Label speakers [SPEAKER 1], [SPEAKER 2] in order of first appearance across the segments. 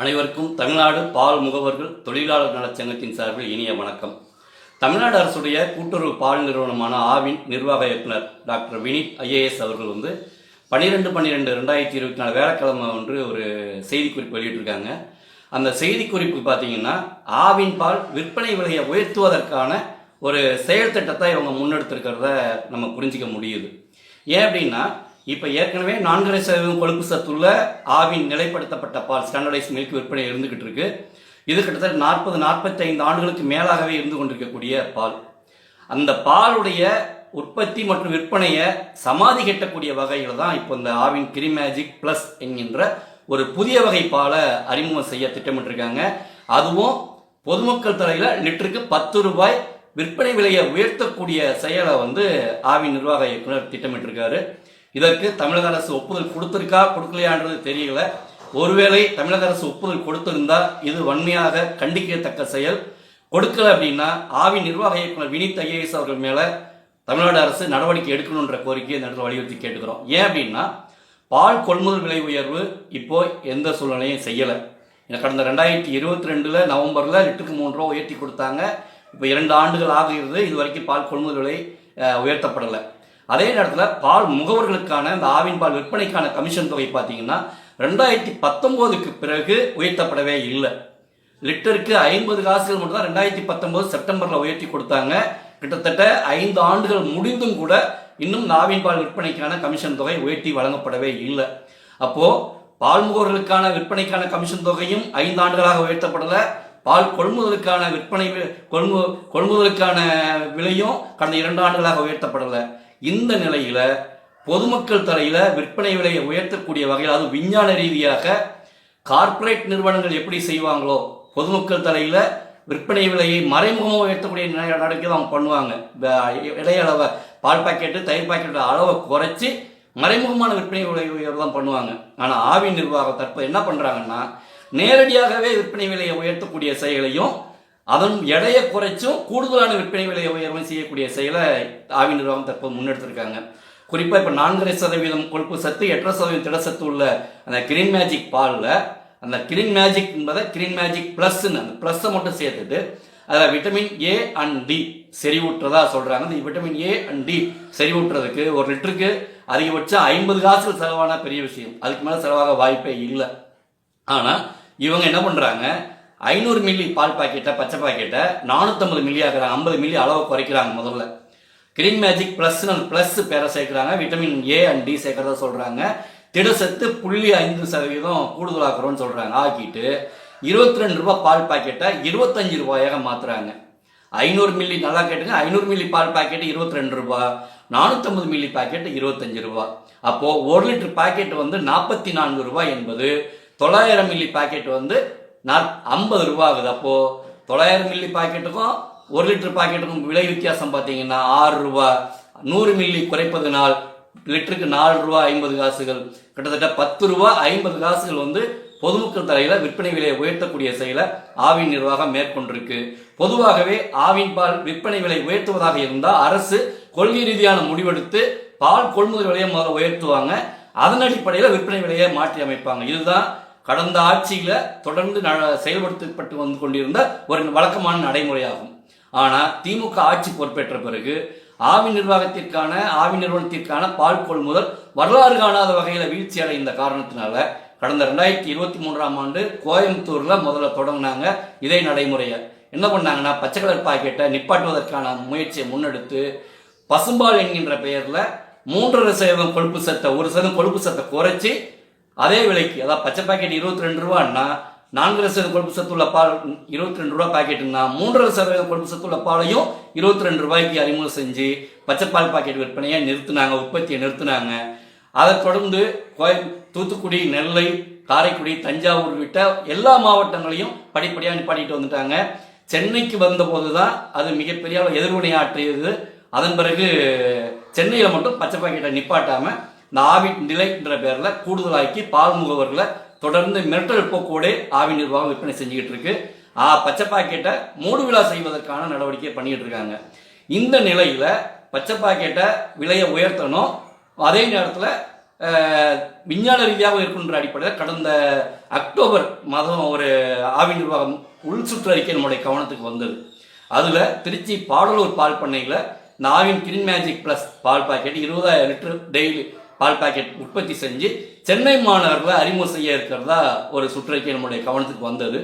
[SPEAKER 1] அனைவருக்கும் தமிழ்நாடு பால் முகவர்கள் தொழிலாளர் நலச்சங்கத்தின் சார்பில் இனிய வணக்கம். தமிழ்நாடு அரசுடைய கூட்டுறவு பால் நிறுவனமான ஆவின் நிர்வாக இயக்குனர் டாக்டர் வினித் ஐஏஎஸ் அவர்கள் வந்து பன்னிரெண்டு பன்னிரெண்டு ரெண்டாயிரத்தி இருபத்தி நாலு வேலைக்கிழமை ஒன்று ஒரு செய்திக்குறிப்பு வெளியிட்டிருக்காங்க. அந்த செய்திக்குறிப்பு பார்த்தீங்கன்னா ஆவின் பால் விற்பனை விலையை உயர்த்துவதற்கான ஒரு செயல் திட்டத்தை இவங்க முன்னெடுத்திருக்கிறத நம்ம புரிஞ்சிக்க முடியுது. ஏன் அப்படின்னா இப்போ ஏற்கனவே நான்கரை சதவீதம் கொழுப்பு சத்துள்ள ஆவின் நிலைப்படுத்தப்பட்ட பால் ஸ்டாண்டர்டைஸ் மில்க் விற்பனை இருந்துகிட்டு இருக்கு. இது கிட்டத்தட்ட நாற்பது நாற்பத்தைந்து ஆண்டுகளுக்கு மேலாகவே இருந்து கொண்டிருக்கக்கூடிய பால். அந்த பாலுடைய உற்பத்தி மற்றும் விற்பனையை சமாதி கட்டக்கூடிய வகையில் தான் இப்போ இந்த ஆவின் கிரிமேஜிக் பிளஸ் ப்ளஸ் என்கின்ற ஒரு புதிய வகை பாலை அறிமுகம் செய்ய திட்டமிட்டிருக்காங்க. அதுவும் பொதுமக்கள் தலையில் லிட்டருக்கு பத்து ரூபாய் விற்பனை விலையை உயர்த்தக்கூடிய செயலை வந்து ஆவின் நிர்வாக இயக்குனர் திட்டமிட்டிருக்காரு. இதற்கு தமிழக அரசு ஒப்புதல் கொடுத்திருக்கா கொடுக்கலையான்றது தெரியல. ஒருவேளை தமிழக அரசு ஒப்புதல் கொடுத்திருந்தால் இது வன்மையாக கண்டிக்கத்தக்க செயல். கொடுக்கல அப்படின்னா ஆவி நிர்வாக இயக்குனர் வினித் ஐஏஎஸ் அவர்கள் மேல தமிழ்நாடு அரசு நடவடிக்கை எடுக்கணுன்ற கோரிக்கையை இந்த இடத்துல வலியுறுத்தி கேட்டுக்கிறோம். ஏன் அப்படின்னா பால் கொள்முதல் விலை உயர்வு இப்போ எந்த சூழ்நிலையும் செய்யலை. கடந்த ரெண்டாயிரத்தி இருபத்தி ரெண்டுல நவம்பர்ல லிட்டருக்கு மூணு ரூபா உயர்த்தி கொடுத்தாங்க. இப்போ இரண்டு ஆண்டுகள் ஆகிறது இது வரைக்கும் பால் கொள்முதல் விலை உயர்த்தப்படலை. அதே நேரத்தில் பால் முகவர்களுக்கான இந்த ஆவின் பால் விற்பனைக்கான கமிஷன் தொகை பார்த்தீங்கன்னா ரெண்டாயிரத்தி பத்தொம்போதுக்கு பிறகு உயர்த்தப்படவே இல்லை. லிட்டருக்கு ஐம்பது காசுகள் மட்டும் தான் ரெண்டாயிரத்தி பத்தொம்போது செப்டம்பரில் உயர்த்தி கொடுத்தாங்க. கிட்டத்தட்ட ஐந்து ஆண்டுகள் முடிந்தும் கூட இன்னும் இந்த ஆவின் பால் விற்பனைக்கான கமிஷன் தொகை உயர்த்தி வழங்கப்படவே இல்லை. அப்போது பால் முகவர்களுக்கான விற்பனைக்கான கமிஷன் தொகையும் ஐந்து ஆண்டுகளாக உயர்த்தப்படலை. பால் கொள்முதலுக்கான விற்பனை கொள்மு கொள்முதலுக்கான விலையும் கடந்த இரண்டு ஆண்டுகளாக உயர்த்தப்படலை. இந்த நிலையில பொதுமக்கள் தலையில விற்பனை விலையை உயர்த்தக்கூடிய வகையில் அது விஞ்ஞான ரீதியாக கார்ப்பரேட் நிறுவனங்கள் எப்படி செய்வாங்களோ பொதுமக்கள் தலையில விற்பனை விலையை மறைமுகமாக உயர்த்தக்கூடிய நட- நடவடிக்கை தான் அவங்க பண்ணுவாங்க. இடையளவை பால் பாக்கெட்டு தயிர் பாக்கெட்டு அளவை குறைச்சி மறைமுகமான விற்பனை விலை உயர்வு தான் பண்ணுவாங்க. ஆனால் ஆவின் நிர்வாகம் தற்போது என்ன பண்றாங்கன்னா நேரடியாகவே விற்பனை விலையை உயர்த்தக்கூடிய செயலையும் அதன் எடையை குறைச்சும் கூடுதலான விற்பனை விலையை உயர்வும் செய்யக்கூடிய செயலை ஆவி நிர்வாகம் தற்போது முன்னெடுத்திருக்காங்க. குறிப்பாக இப்போ நான்கரை சதவீதம் கொழுப்பு சத்து எட்டரை சதவீதம் திடசத்து உள்ள அந்த கிரீன் மேஜிக் பாலில் அந்த கிரீன் மேஜிக் என்பதை கிரீன் மேஜிக் ப்ளஸ்ன்னு அந்த ப்ளஸ்ஸை மட்டும் சேர்த்துட்டு அதில் விட்டமின் ஏ அண்ட் டி செறிவூட்டுறதா சொல்கிறாங்க இந்த விட்டமின் ஏ அண்ட் டி செறிவூட்டுறதுக்கு ஒரு லிட்டருக்கு அதிகபட்சம் ஐம்பது காசு செலவான பெரிய விஷயம். அதுக்கு மேலே செலவாக வாய்ப்பே இல்லை. ஆனால் இவங்க என்ன பண்ணுறாங்க ஐநூறு மில்லி பால் பாக்கெட்டை பச்சை பாக்கெட்டை நானூற்றம்பது மில்லி ஆக்குறாங்க ஐம்பது மில்லி அளவு குறைக்கிறாங்க முதல்ல. கிரீன் மேஜிக் ப்ளஸ் ப்ளஸ் பேரை சேர்க்குறாங்க. விட்டமின் ஏ அண்ட் டி சேர்க்கறதா சொல்கிறாங்க திடசத்து புள்ளி ஐந்து சதவீதம் கூடுதலாக்குறோம்னு சொல்கிறாங்க ஆக்கிட்டு இருபத்தி ரெண்டு ரூபா பால் பாக்கெட்டை இருபத்தஞ்சு ரூபாயாக மாற்றுறாங்க ஐநூறு மில்லி நல்லா கேட்டுங்க. ஐநூறு மில்லி பால் பாக்கெட் இருபத்தி ரெண்டு ரூபாய் நானூற்றம்பது மில்லி பாக்கெட் இருபத்தஞ்சு ரூபா. அப்போது ஒரு லிட்டர் பாக்கெட் வந்து நாற்பத்தி நான்கு ரூபாய் என்பது தொள்ளாயிரம் மில்லி பாக்கெட் வந்து நாற் ஐம்பது ரூபா ஆகுது அப்போ தொள்ளாயிரம் மில்லி பாக்கெட்டுக்கும் ஒரு லிட்டர் பாக்கெட்டுக்கும் விலை வித்தியாசம் பார்த்தீங்கன்னா ஆறு ரூபா. நூறு மில்லி குறைப்பதனால் லிட்டருக்கு நாலு ரூபா ஐம்பது காசுகள். கிட்டத்தட்ட பத்து ரூபா ஐம்பது காசுகள் வந்து பொதுமக்கள் தலையில விற்பனை விலையை உயர்த்தக்கூடிய செயலை ஆவின் நிர்வாகம் மேற்கொண்டிருக்கு. பொதுவாகவே ஆவின் பால் விற்பனை விலை உயர்த்துவதாக இருந்தால் அரசு கொள்கை ரீதியான முடிவெடுத்து பால் கொள்முதல் விலையை முதல்ல உயர்த்துவாங்க. அதன் அடிப்படையில் விற்பனை விலையை மாற்றி அமைப்பாங்க. இதுதான் கடந்த ஆட்சியில் தொடர்ந்து ந- செயல்படுத்தப்பட்டு வந்து கொண்டிருந்த ஒரு வழக்கமான நடைமுறையாகும். ஆனால் திமுக ஆட்சி பொறுப்பேற்ற பிறகு ஆவி நிர்வாகத்திற்கான ஆவி நிறுவனத்திற்கான பால் கொள்முதல் வரலாறு காணாத வகையில் வீழ்ச்சி அடைந்த காரணத்தினால கடந்த ரெண்டாயிரத்தி இருபத்தி மூன்றாம் ஆண்டு கோயம்புத்தூர்ல முதல்ல தொடங்கினாங்க இதே நடைமுறையை. என்ன பண்ணாங்கன்னா பச்சை கலர் பாக்கெட்டை நிப்பாட்டுவதற்கான முயற்சியை முன்னெடுத்து பசும்பால் என்கின்ற பெயர்ல மூன்றரை சதவீதம் கொழுப்பு சத்தை ஒரு சதவீதம் கொழுப்பு சத்தை குறைச்சி அதே விலைக்கு அதாவது பச்சை பாக்கெட் இருபத்தி ரெண்டு ரூபான்னா நான்கரை சதவீத கொழுப்பு சத்துள்ள பால் இருபத்தி ரெண்டு ரூபா பாக்கெட்டுன்னா மூன்றரை சதவீத கொழுப்பு சத்துள்ள பாலையும் இருபத்தி ரெண்டு ரூபாய்க்கு அறிமுகம் செஞ்சு பச்சை பால் பாக்கெட் விற்பனையை நிறுத்தினாங்க உற்பத்தியை நிறுத்தினாங்க. அதைத் தொடர்ந்து கோயம் தூத்துக்குடி நெல்லை காரைக்குடி தஞ்சாவூர் விட்ட எல்லா மாவட்டங்களையும் படிப்படியாக நிப்பாட்டிட்டு வந்துட்டாங்க. சென்னைக்கு வந்தபோது தான் அது மிகப்பெரிய எதிர்வினையாற்றியது அதன் பிறகு சென்னையில் மட்டும் பச்சை பாக்கெட்டை நிப்பாட்டாமல் இந்த நிலை என்ற பேரில் கூடுதலாக்கி பால் முகவர்களை தொடர்ந்து மிரட்டல் போக்கோடு ஆவி நிர்வாகம் விற்பனை செஞ்சுக்கிட்டு இருக்கு. ஆ பச்சை பாக்கெட்டை மூடு விழா செய்வதற்கான நடவடிக்கை பண்ணிட்டு இருக்காங்க. இந்த நிலையில பச்சை பாக்கெட்டை விலையை உயர்த்தணும். அதே நேரத்தில் விஞ்ஞான ரீதியாக இருக்கின்ற அடிப்படையில் கடந்த அக்டோபர் மாதம் ஒரு ஆவி நிர்வாகம் உள் சுற்றறிக்கை நம்முடைய கவனத்துக்கு வந்தது. அதில் திருச்சி பாடலூர் பால் பண்ணையில் இந்த ஆவின் கிரீன் மேஜிக் ப்ளஸ் பால் பாக்கெட் இருபதாயிரம் லிட்டர் டெய்லி பால் பாக்கெட் உற்பத்தி செஞ்சு சென்னை மாநகரில் அறிமுகம் செய்ய இருக்கிறதா ஒரு சுற்றறிக்கை நம்முடைய கவனத்துக்கு வந்தது.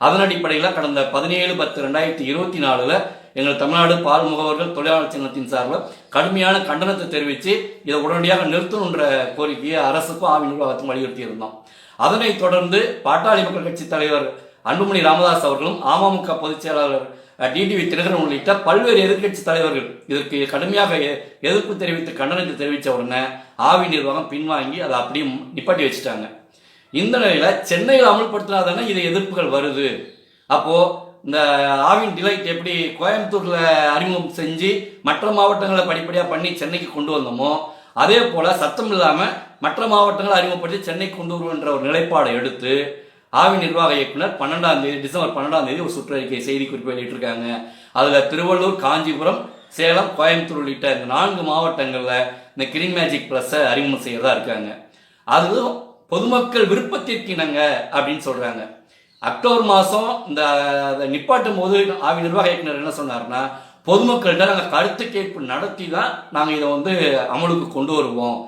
[SPEAKER 1] அதன் அடிப்படையில் கடந்த பதினேழு பத்து ரெண்டாயிரத்தி இருபத்தி நாலில் எங்கள் தமிழ்நாடு பால் முகவர்கள் தொழிலாளர் சங்கத்தின் சார்பில் கடுமையான கண்டனத்தை தெரிவித்து இதை உடனடியாக நிறுத்தணுன்ற கோரிக்கையை அரசுக்கும் ஆவி நிர்வாகத்துக்கும் வலியுறுத்தி இருந்தோம் அதனைத் தொடர்ந்து பாட்டாளி மக்கள் கட்சி தலைவர் அன்புமணி ராமதாஸ் அவர்களும் அமமுக பொதுச் செயலாளர் டிடிவி தினகரன் உள்ளிட்ட பல்வேறு எதிர்க்கட்சி தலைவர்கள் இதற்கு கடுமையாக எதிர்ப்பு தெரிவித்து கண்டனத்தை தெரிவித்த உடனே ஆவி நிர்வாகம் பின்வாங்கி அதை அப்படியே நிப்பாட்டி வச்சுட்டாங்க. இந்த நிலையில சென்னையில் அமல்படுத்தினாதானே இது எதிர்ப்புகள் வருது. அப்போ இந்த ஆவின் டிலைட் எப்படி கோயம்புத்தூர்ல அறிமுகம் செஞ்சு மற்ற மாவட்டங்களை படிப்படியாக பண்ணி சென்னைக்கு கொண்டு வந்தோமோ அதே போல சத்தம் இல்லாமல் மற்ற மாவட்டங்களை அறிமுகப்படுத்தி சென்னைக்கு கொண்டு வருவோன்ற ஒரு நிலைப்பாடை எடுத்து ஆவி நிர்வாக இயக்குனர் பன்னெண்டாம் தேதி டிசம்பர் பன்னெண்டாம் தேதி ஒரு சுற்றறிக்கை செய்தி குறிப்பு வெளியிட்டிருக்காங்க. அதுல திருவள்ளூர் காஞ்சிபுரம் சேலம் கோயம்புத்தூர் உள்ளிட்ட இந்த நான்கு மாவட்டங்கள்ல இந்த கிரீன் மேஜிக் ப்ளஸ்ஸை அறிமுகம் செய்யறதா இருக்காங்க. அதுவும் பொதுமக்கள் விருப்பத்திற்கு இணங்க அப்படின்னு சொல்றாங்க. அக்டோபர் மாதம் இந்த அதை நிப்பாட்டும் போது ஆவி நிர்வாக இயக்குனர் என்ன சொன்னார்னா பொதுமக்கள்கிட்ட நாங்கள் கருத்து கேட்பு நடத்தி தான் நாங்கள் இதை வந்து அமலுக்கு கொண்டு வருவோம்.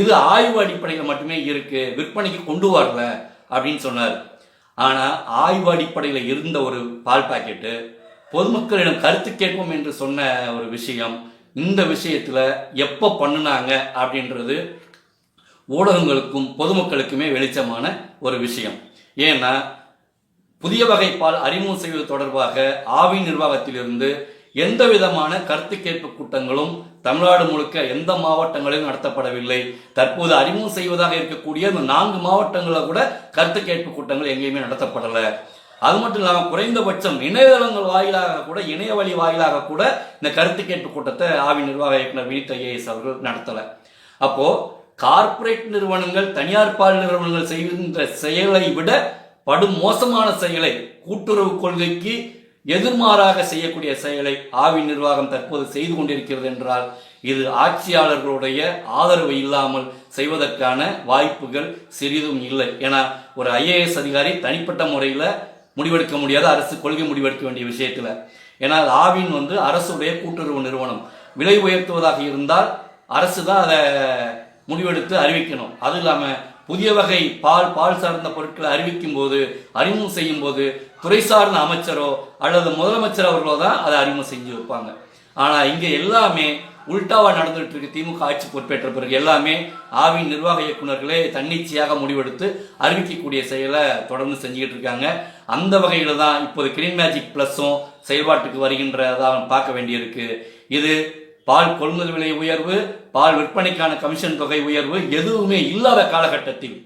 [SPEAKER 1] இது ஆய்வு அடிப்படையில் மட்டுமே இருக்கு. விற்பனைக்கு கொண்டு வரல அப்படின்னு சொன்னார். ஆனால் ஆய்வு அடிப்படையில் இருந்த ஒரு பால் பாக்கெட்டு பொதுமக்களிடம் கருத்து கேட்போம் என்று சொன்ன ஒரு விஷயம் இந்த விஷயத்தில் எப்போ பண்ணினாங்க அப்படின்றது ஊடகங்களுக்கும் பொதுமக்களுக்குமே வெளிச்சமான ஒரு விஷயம். ஏன்னா புதிய வகை பால் அறிமுகம் செய்வது தொடர்பாக ஆவி நிர்வாகத்திலிருந்து எந்த விதமான கருத்து கேட்பு கூட்டங்களும் தமிழ்நாடு முழுக்க எந்த மாவட்டங்களிலும் நடத்தப்படவில்லை. தற்போது அறிமுகம் செய்வதாக இருக்கக்கூடிய இந்த நான்கு மாவட்டங்களில் கூட கருத்து கேட்பு கூட்டங்கள் எங்கேயுமே நடத்தப்படலை. அது மட்டும் இல்லாமல் குறைந்தபட்சம் இணையதளங்கள் வாயிலாக கூட இணைய வழி வாயிலாக கூட இந்த கருத்து கேட்பு கூட்டத்தை ஆவி நிர்வாக இயக்குனர் வினித் ஐஏஎஸ் அவர்கள் நடத்தலை. அப்போ கார்ப்பரேட் நிறுவனங்கள் தனியார் பால் நிறுவனங்கள் செய்கின்ற செயலை விட படும் மோசமான செயலை கூட்டுறவு கொள்கைக்கு எதிர்மாறாக செய்யக்கூடிய செயலை ஆவி நிர்வாகம் தற்போது செய்து கொண்டிருக்கிறது என்றால் இது ஆட்சியாளர்களுடைய ஆதரவு இல்லாமல் செய்வதற்கான வாய்ப்புகள் சிறிதும் இல்லை. என ஒரு ஐஏஎஸ் அதிகாரி தனிப்பட்ட முறையில் முடிவெடுக்க முடியாத அரசு கொள்கை முடிவெடுக்க வேண்டிய விஷயத்தில். ஏன்னா அது ஆவின் வந்து அரசுடைய கூட்டுறவு நிறுவனம். விலை உயர்த்துவதாக இருந்தால் அரசு தான் அதை முடிவெடுத்து அறிவிக்கணும். அது இல்லாமல் புதிய வகை பால் பால் சார்ந்த பொருட்களை அறிவிக்கும் போது அறிமுகம் செய்யும் போது துறை சார்ந்த அமைச்சரோ அல்லது முதலமைச்சர் அவர்களோ தான் அதை அறிமுகம் செஞ்சு வைப்பாங்க. ஆனால் இங்கே எல்லாமே உல்டாவா நடந்துட்டு இருக்கு. திமுக ஆட்சி பொறுப்பேற்ற பிறகு எல்லாமே ஆவி நிர்வாக இயக்குநர்களே தன்னிச்சையாக முடிவெடுத்து அறிவிக்கக்கூடிய செயலை தொடர்ந்து செஞ்சுக்கிட்டு இருக்காங்க. அந்த வகையில் தான் இப்போது கிரீன் மேஜிக் ப்ளஸ்ஸும் செயல்பாட்டுக்கு வருகின்றதாக பார்க்க வேண்டியிருக்கு. இது பால் கொள்முதல் விலை உயர்வு பால் விற்பனைக்கான கமிஷன் தொகை உயர்வு எதுவுமே இல்லாத காலகட்டத்தில்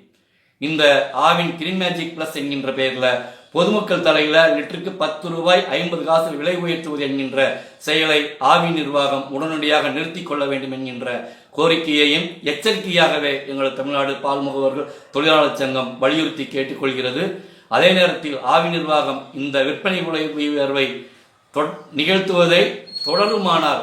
[SPEAKER 1] இந்த ஆவின் கிரீன் மேஜிக் பிளஸ் என்கின்ற பெயர்ல பொதுமக்கள் தலையில லிட்டருக்கு பத்து ரூபாய் ஐம்பது காசில் விலை உயர்த்துவது என்கின்ற செயலை ஆவி நிர்வாகம் உடனடியாக நிறுத்திக் கொள்ள வேண்டும் என்கின்ற கோரிக்கையையும் எச்சரிக்கையாகவே எங்களது தமிழ்நாடு பால் முகவர்கள் தொழிலாளர் சங்கம் வலியுறுத்தி கேட்டுக்கொள்கிறது. அதே நேரத்தில் ஆவி நிர்வாகம் இந்த விற்பனை விலை உயர்வை நிகழ்த்துவதை தொடருமானால்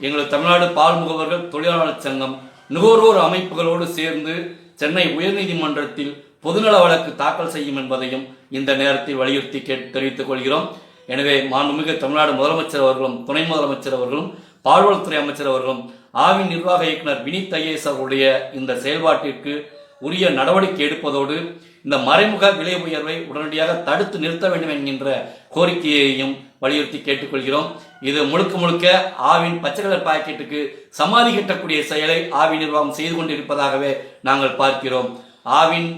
[SPEAKER 1] எங்களது தமிழ்நாடு பால் முகவர்கள் தொழிலாளர் சங்கம் நுகர்வோர் அமைப்புகளோடு சேர்ந்து சென்னை உயர்நீதிமன்றத்தில் பொதுநல வழக்கு தாக்கல் செய்யும் என்பதையும் இந்த நேரத்தில் வலியுறுத்தி கேட்டு தெரிவித்துக் கொள்கிறோம். எனவே மாண்புமிகு தமிழ்நாடு முதலமைச்சர் அவர்களும் துணை முதலமைச்சர் அவர்களும் பால்வளத்துறை அமைச்சர் அவர்களும் ஆவின் நிர்வாக இயக்குனர் வினித் ஐஏஎஸ் அவருடைய இந்த செயல்பாட்டிற்கு உரிய நடவடிக்கை எடுப்பதோடு இந்த மறைமுக விலை உயர்வை உடனடியாக தடுத்து நிறுத்த வேண்டும் என்கின்ற கோரிக்கையையும் வலியுறுத்தி கேட்டுக்கொள்கிறோம் இது முழுக்க முழுக்க ஆவின் பச்சை கலர் பாக்கெட்டுக்கு சமாதி கட்டக்கூடிய செயலை ஆவி நிர்வாகம் செய்து கொண்டிருப்பதாகவே நாங்கள் பார்க்கிறோம். ஆவின்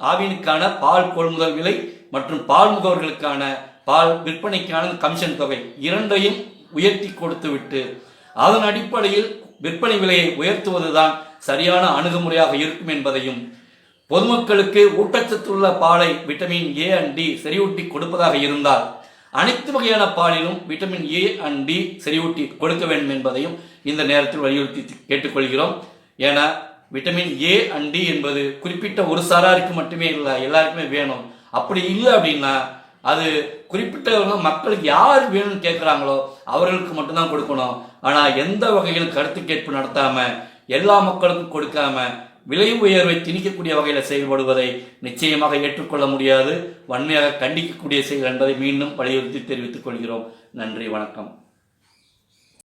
[SPEAKER 1] ஆவினுக்கான பால் கொள்முதல் விலை மற்றும் பால் முகவர்களுக்கான பால் விற்பனைக்கான கமிஷன் தொகை இரண்டையும் உயர்த்தி கொடுத்துவிட்டு அதன் அடிப்படையில் விற்பனை விலையை உயர்த்துவதுதான் சரியான அணுகுமுறையாக இருக்கும் என்பதையும் பொதுமக்களுக்கு ஊட்டச்சத்துள்ள பாலை விட்டமின் ஏ அண்ட் டி செறிவூட்டி கொடுப்பதாக இருந்தால் அனைத்து வகையான பாலிலும் விட்டமின் ஏ அண்ட் டி செறிவூட்டி கொடுக்க வேண்டும் என்பதையும் இந்த நேரத்தில் வலியுறுத்தி கேட்டுக்கொள்கிறோம். ஏன்னா விட்டமின் ஏ அண்ட் டி என்பது குறிப்பிட்ட ஒரு சாராருக்கு மட்டுமே இல்லை எல்லாருக்குமே வேணும். அப்படி இல்லை அப்படின்னா அது குறிப்பிட்டவங்க மக்களுக்கு யார் வேணும்னு கேட்குறாங்களோ அவர்களுக்கு மட்டும்தான் கொடுக்கணும். ஆனால் எந்த வகையில் கருத்து கேட்பு நடத்தாமல் எல்லா மக்களுக்கும் கொடுக்காம விலை உயர்வை திணிக்கக்கூடிய வகையில் செயல்படுவதை நிச்சயமாக ஏற்றுக்கொள்ள முடியாது. வன்மையாக கண்டிக்கக்கூடிய செயல் என்பதை மீண்டும் வலியுறுத்தி தெரிவித்துக் கொள்கிறோம். நன்றி வணக்கம்.